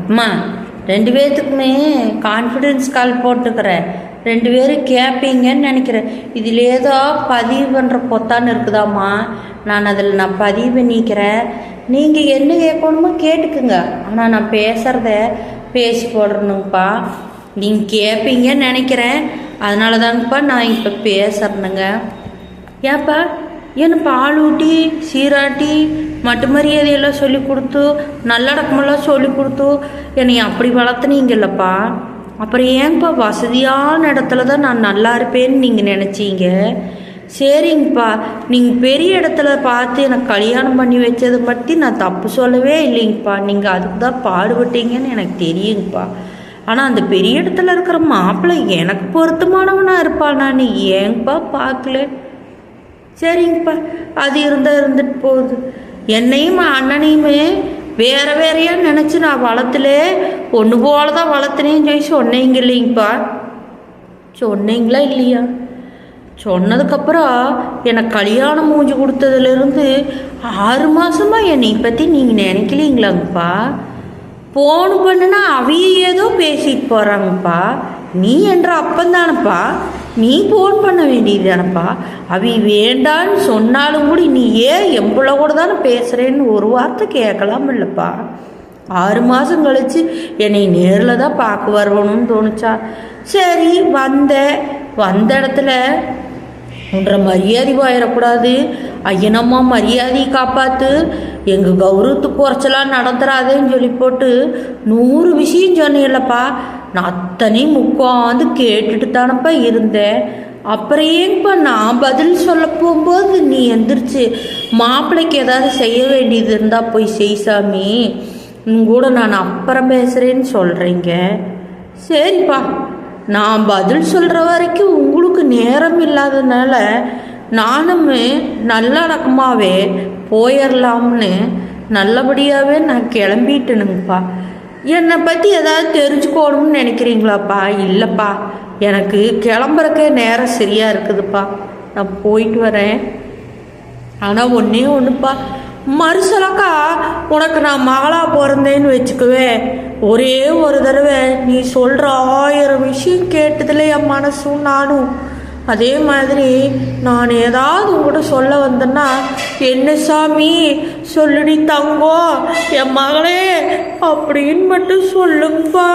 அம்மா ரெண்டு பேர்த்துக்குமே கான்ஃபிடென்ஸ் கால் போட்டுக்கிறேன். ரெண்டு பேரும் கேட்பீங்கன்னு நினைக்கிறேன். இதில் ஏதோ பதிவு பண்ணுற பொத்தான்னு இருக்குதாம்மா. நான் அதில் நான் பதிவு பண்ணிக்கிறேன். நீங்கள் என்ன கேட்கணுமோ கேட்டுக்குங்க. ஆனால் நான் பேசுகிறத பேசி போடுறணுங்கப்பா நீங்கள் கேட்பீங்கன்னு நினைக்கிறேன். அதனால தாங்கப்பா நான் இப்போ பேசுறேனுங்க. ஏப்பா என்ன பாலூட்டி சீராட்டி மட்டு மரியாதையெல்லாம் சொல்லி கொடுத்து நல்லடக்கமெல்லாம் சொல்லி கொடுத்து என்னை அப்படி வளர்த்துனீங்கல்லப்பா. அப்புறம் ஏங்கப்பா வசதியான இடத்துல தான் நான் நல்லா இருப்பேன்னு நீங்கள் நினச்சிங்க? சரிங்கப்பா. நீங்கள் பெரிய இடத்துல பார்த்து எனக்கு கல்யாணம் பண்ணி வச்சதை பற்றி நான் தப்பு சொல்லவே இல்லைங்கப்பா. நீங்கள் அதுக்கு தான் பாடுபட்டீங்கன்னு எனக்கு தெரியுங்கப்பா. ஆனால் அந்த பெரிய இடத்துல இருக்கிற மாப்பிள்ளை எனக்கு பொருத்தமானவனாக இருப்பானா நான் ஏங்கப்பா பார்க்கல? சரிங்கப்பா. அது இருந்தால் இருந்துட்டு போகுது. என்னையும் அண்ணனையுமே வேற வேறையா நினச்சி நான் வளர்த்துல ஒன்று போல தான் வளர்த்துனேன்னு சொல்லி சொன்னீங்க இல்லைங்கப்பா. சொன்னீங்களா இல்லையா? சொன்னதுக்கப்புறம் எனக்கு கல்யாணம் மூஞ்சி கொடுத்ததுலேருந்து ஆறு மாதமாக என்னை பற்றி நீங்கள் நினைக்கலீங்களாங்கப்பா. ஃபோன் பண்ணுனா அவையே ஏதோ பேசிட்டு போகிறாங்கப்பா நீ என்ற அப்பந்தானப்பா. நீ ஃபோன் பண்ண வேண்டியது தானப்பா? அவி வேண்டான்னு சொன்னாலும் கூட நீ ஏன் எம்பளை கூட தானே பேசுகிறேன்னு ஒரு வார்த்தை கேட்கலாம் இல்லைப்பா. ஆறு மாதம் கழிச்சு என்னை நேரில் தான் பார்க்க வரணும்னு தோணுச்சா? சரி வந்தேன் வந்த இடத்துல உன்ற மரியாதை போயிடக்கூடாது ஐயனம்மா மரியாதையை காப்பாற்று எங்கள் கௌரவத்து குறைச்சலாம் நடந்துடாதேன்னு சொல்லி போட்டு நூறு விஷயம் சொன்னீங்களப்பா நான் அத்தனையும் உட்காந்து கேட்டுட்டு தானப்பா இருந்தேன். அப்புறம் ஏங்கப்பா நான் பதில் சொல்ல போகும்போது நீ எந்திரிச்சு மாப்பிள்ளைக்கு ஏதாவது செய்ய வேண்டியது இருந்தால் போய் செய் சாமி. உன் கூட நான் அப்புறம் பேசுகிறேன்னு சொல்கிறீங்க சரிப்பா. நான் பதில் சொல்கிற வரைக்கும் உங்களுக்கு நேரம் இல்லாதனால நானும் நல்லடக்கமாகவே போயிடலாம்னு நல்லபடியாகவே நான் கிளம்பிட்டேனுங்கப்பா. என்னை பற்றி ஏதாவது தெரிஞ்சுக்கணும்னு நினைக்கிறீங்களாப்பா? இல்லைப்பா. எனக்கு கிளம்புறக்கே நேரம் சரியாக இருக்குதுப்பா. நான் போயிட்டு வரேன். ஆனால் ஒன்றே ஒன்றுப்பா மறுசலக்கா உனக்கு நான் மகளாக பிறந்தேன்னு வச்சுக்கவே ஒரே ஒரு தடவை நீ சொல்கிற ஆயிரம் விஷயம் கேட்டதில் என் மனசும் நானும் அதே மாதிரி நான் ஏதாவது உங்கள்கிட்ட சொல்ல வந்தேன்னா என்ன சாமி சொல்லுடி தங்கோ என் மகளே அப்படின்னு மட்டும் சொல்லுங்கப்பா